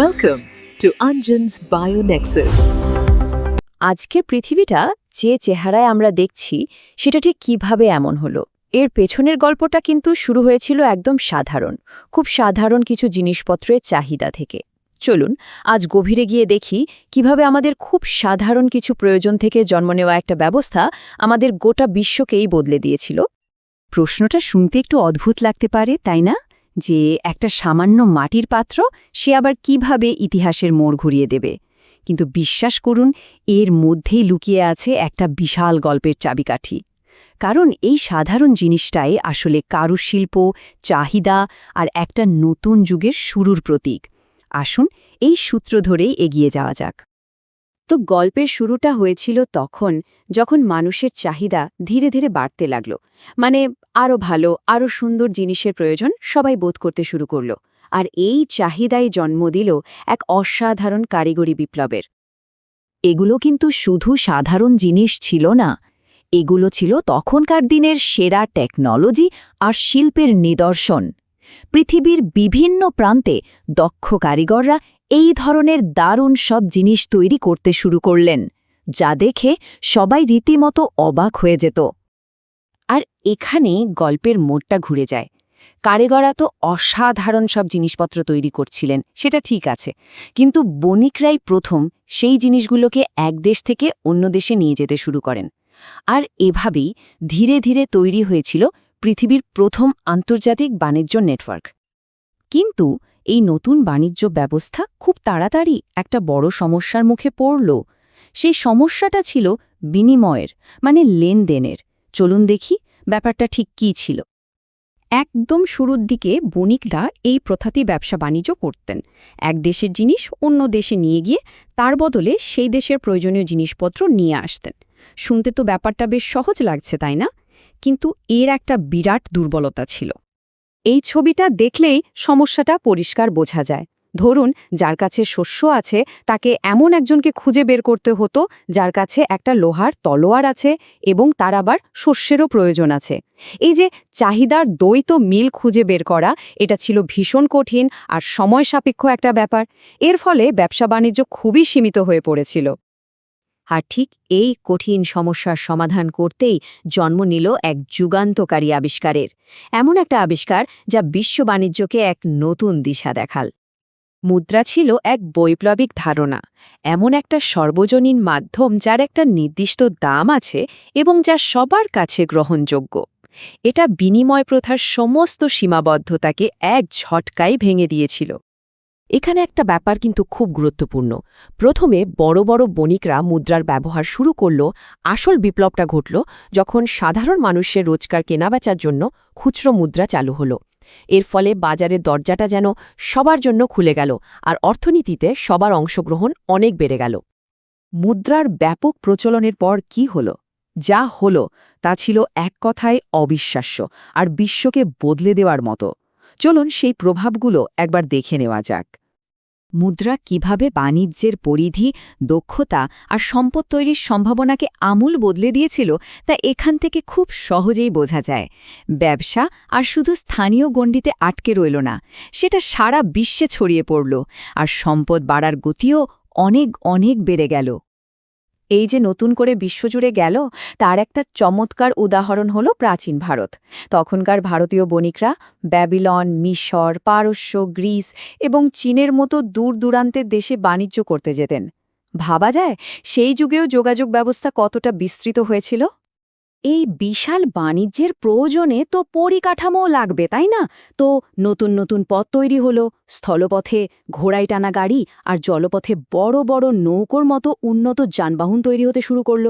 Welcome to Anjan's BioNexus. আজকের পৃথিবীটা যে চেহারায় আমরা দেখছি, সেটা ঠিক কীভাবে এমন হলো? এর পেছনের গল্পটা কিন্তু শুরু হয়েছিল একদম সাধারণ, খুব সাধারণ কিছু জিনিসপত্রের চাহিদা থেকে। চলুন, আজ গভীরে গিয়ে দেখি কীভাবে আমাদের খুব সাধারণ কিছু প্রয়োজন থেকে জন্ম নেওয়া একটা ব্যবস্থা আমাদের গোটা বিশ্বকেই বদলে দিয়েছিল। প্রশ্নটা শুনতে একটু অদ্ভুত লাগতে পারে, তাই না? যে একটা সামান্য মাটির পাত্র সে আবার কীভাবে ইতিহাসের মোড় ঘুরিয়ে দেবে। কিন্তু বিশ্বাস করুন, এর মধ্যেই লুকিয়ে আছে একটা বিশাল গল্পের চাবিকাঠি। কারণ এই সাধারণ জিনিসটাই আসলে কারুশিল্প, চাহিদা আর একটা নতুন যুগের শুরুর প্রতীক। আসুন এই সূত্র ধরেই এগিয়ে যাওয়া যাক। তো গল্পের শুরুটা হয়েছিল তখন, যখন মানুষের চাহিদা ধীরে ধীরে বাড়তে লাগল। মানে আরও ভালো আরও সুন্দর জিনিসের প্রয়োজন সবাই বোধ করতে শুরু করল। আর এই চাহিদাই জন্ম দিল এক অসাধারণ কারিগরি বিপ্লবের। এগুলো কিন্তু শুধু সাধারণ জিনিস ছিল না, এগুলো ছিল তখনকার দিনের সেরা টেকনোলজি আর শিল্পের নিদর্শন। পৃথিবীর বিভিন্ন প্রান্তে দক্ষ কারিগররা এই ধরনের দারুণ সব জিনিস তৈরি করতে শুরু করলেন, যা দেখে সবাই রীতিমতো অবাক হয়ে যেত। আর এখানে গল্পের মোড়টা ঘুরে যায়। কারিগররা তো অসাধারণ সব জিনিসপত্র তৈরি করছিলেন, সেটা ঠিক আছে। কিন্তু বণিকরাই প্রথম সেই জিনিসগুলোকে এক দেশ থেকে অন্য দেশে নিয়ে যেতে শুরু করেন। আর এভাবেই ধীরে ধীরে তৈরি হয়েছিল পৃথিবীর প্রথম আন্তর্জাতিক বাণিজ্য নেটওয়ার্ক। কিন্তু এই নতুন বাণিজ্য ব্যবস্থা খুব তাড়াতাড়ি একটা বড় সমস্যার মুখে পড়ল। সেই সমস্যাটা ছিল বিনিময়ের মানে লেনদেনের। চলুন দেখি ব্যাপারটা ঠিক কী ছিল। একদম শুরুর দিকে বণিকদা এই প্রথাতেই ব্যবসা বাণিজ্য করতেন। এক দেশের জিনিস অন্য দেশে নিয়ে গিয়ে তার বদলে সেই দেশের প্রয়োজনীয় জিনিসপত্র নিয়ে আসতেন। শুনতে তো ব্যাপারটা বেশ সহজ লাগছে, তাই না? কিন্তু এর একটা বিরাট দুর্বলতা ছিল। এই ছবিটা দেখলেই সমস্যাটা পরিষ্কার বোঝা যায়। ধরুন, যার কাছে শস্য আছে, তাকে এমন একজনকে খুঁজে বের করতে হতো, যার কাছে একটা লোহার তলোয়ার আছে এবং তার আবার শস্যেরও প্রয়োজন আছে। এই যে চাহিদার দ্বৈত মিল খুঁজে বের করা, এটা ছিল ভীষণ কঠিন আর সময় সাপেক্ষ একটা ব্যাপার। এর ফলে ব্যবসা বাণিজ্য খুবই সীমিত হয়ে পড়েছিল। আর ঠিক এই কঠিন সমস্যার সমাধান করতেই জন্ম নিল এক যুগান্তকারী আবিষ্কারের। এমন একটা আবিষ্কার যা বিশ্ব বাণিজ্যকে এক নতুন দিশা দেখাল। মুদ্রা ছিল এক বৈপ্লবিক ধারণা, এমন একটা সর্বজনীন মাধ্যম যার একটা নির্দিষ্ট দাম আছে এবং যা সবার কাছে গ্রহণযোগ্য। এটা বিনিময় প্রথার সমস্ত সীমাবদ্ধতাকে এক ঝটকাই ভেঙে দিয়েছিল। এখানে একটা ব্যাপার কিন্তু খুব গুরুত্বপূর্ণ। প্রথমে বড় বড় বণিকরা মুদ্রার ব্যবহার শুরু করল, আসল বিপ্লবটা ঘটল যখন সাধারণ মানুষের রোজগার কেনাবেচার জন্য খুচরো মুদ্রা চালু হলো। এর ফলে বাজারের দরজাটা যেন সবার জন্য খুলে গেল আর অর্থনীতিতে সবার অংশগ্রহণ অনেক বেড়ে গেল। মুদ্রার ব্যাপক প্রচলনের পর কি হল? যা হল তা ছিল এক কথায় অবিশ্বাস্য আর বিশ্বকে বদলে দেওয়ার মতো। চলুন সেই প্রভাবগুলো একবার দেখে নেওয়া যাক। মুদ্রা কীভাবে বাণিজ্যের পরিধি, দক্ষতা আর সম্পদ তৈরির সম্ভাবনাকে আমূল বদলে দিয়েছিল, তা এখান থেকে খুব সহজেই বোঝা যায়। ব্যবসা আর শুধু স্থানীয় গণ্ডিতে আটকে রইল না, সেটা সারা বিশ্বে ছড়িয়ে পড়ল, আর সম্পদ বাড়ার গতিও অনেক অনেক বেড়ে গেল। এই যে নতুন করে বিশ্বজুড়ে গেল, তার একটা চমৎকার উদাহরণ হল প্রাচীন ভারত। তখনকার ভারতীয় বণিকরা ব্যাবিলন, মিশর, পারস্য, গ্রিস এবং চীনের মতো দূর দূরান্তের দেশে বাণিজ্য করতে যেতেন। ভাবা যায় সেই যুগেও যোগাযোগ ব্যবস্থা কতটা বিস্তৃত হয়েছিল? এই বিশাল বাণিজ্যের প্রয়োজনে তো পরিকাঠামো লাগবে, তাই না? তো নতুন নতুন পথ তৈরি হলো, স্থলপথে ঘোড়ায় টানা গাড়ি আর জলপথে বড় বড় নৌকোর মতো উন্নত যানবাহন তৈরি হতে শুরু করল।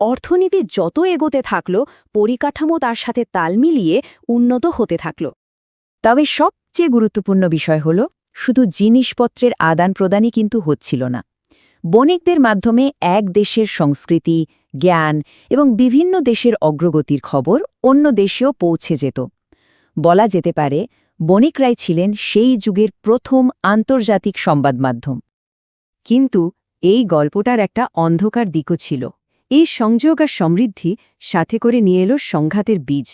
অর্থনীতি যত এগোতে থাকল, পরিকাঠামো তার সাথে তাল মিলিয়ে উন্নত হতে থাকল। তবে সবচেয়ে গুরুত্বপূর্ণ বিষয় হল, শুধু জিনিসপত্রের আদান প্রদানই কিন্তু হচ্ছিল না। বণিকদের মাধ্যমে এক দেশের সংস্কৃতি জ্ঞান এবং বিভিন্ন দেশের অগ্রগতির খবর অন্য দেশেও পৌঁছে যেত। বলা যেতে পারে বণিকরাই ছিলেন সেই যুগের প্রথম আন্তর্জাতিক সংবাদ মাধ্যম। কিন্তু এই গল্পটার একটা অন্ধকার দিকও ছিল। এই সংযোগ আর সমৃদ্ধি সাথে করে নিয়ে এলো সংঘাতের বীজ।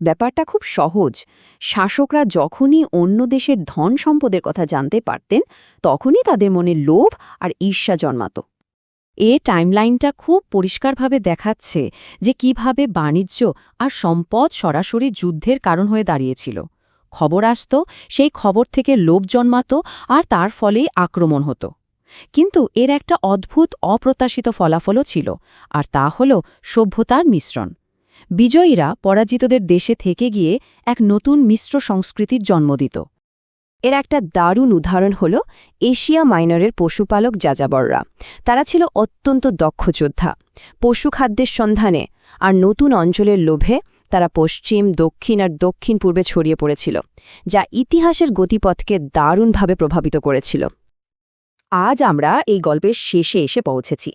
ব্যাপারটা খুব সহজ। শাসকরা যখনই অন্য দেশের ধন সম্পদের কথা জানতে পারতেন, তখনই তাদের মনে লোভ আর ঈর্ষা জন্মাত। এ টাইমলাইনটা খুব পরিষ্কারভাবে দেখাচ্ছে যে কীভাবে বাণিজ্য আর সম্পদ সরাসরি যুদ্ধের কারণ হয়ে দাঁড়িয়েছিল। খবর আসত, সেই খবর থেকে লোভ জন্মাত আর তার ফলেই আক্রমণ হতো। কিন্তু এর একটা অদ্ভুত, অপ্রত্যাশিত ফলাফলও ছিল, আর তা হল সভ্যতার মিশ্রণ। বিজয়ীরা পরাজিতদের দেশে থেকে গিয়ে এক নতুন মিশ্র সংস্কৃতির জন্ম দিত। এর একটা দারুণ উদাহরণ হল এশিয়া মাইনরের পশুপালক যাযাবররা। তারা ছিল অত্যন্ত দক্ষ যোদ্ধা। পশু খাদ্যের সন্ধানে আর নতুন অঞ্চলের লোভে তারা পশ্চিম, দক্ষিণ আর দক্ষিণ পূর্বে ছড়িয়ে পড়েছিল, যা ইতিহাসের গতিপথকে দারুণভাবে প্রভাবিত করেছিল। আজ আমরা এই গল্পের শেষে এসে পৌঁছেছি।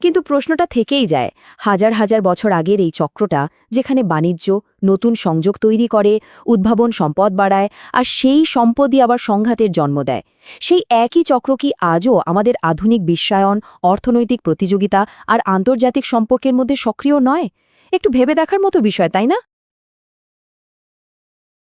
কিন্তু প্রশ্নটা থেকেই যায়, হাজার হাজার বছর আগের এই চক্রটা যেখানে বাণিজ্য, নতুন সংযোগ তৈরি করে, উদ্ভাবন সম্পদ বাড়ায়, আর সেই সম্পদই আবার সংঘাতের জন্ম দেয়। সেই একই চক্র কি আজও আমাদের আধুনিক বিশ্বায়ন, অর্থনৈতিক প্রতিযোগিতা আর আন্তর্জাতিক সম্পর্কের মধ্যে সক্রিয় নয়? একটু ভেবে দেখার মতো বিষয়, তাই না?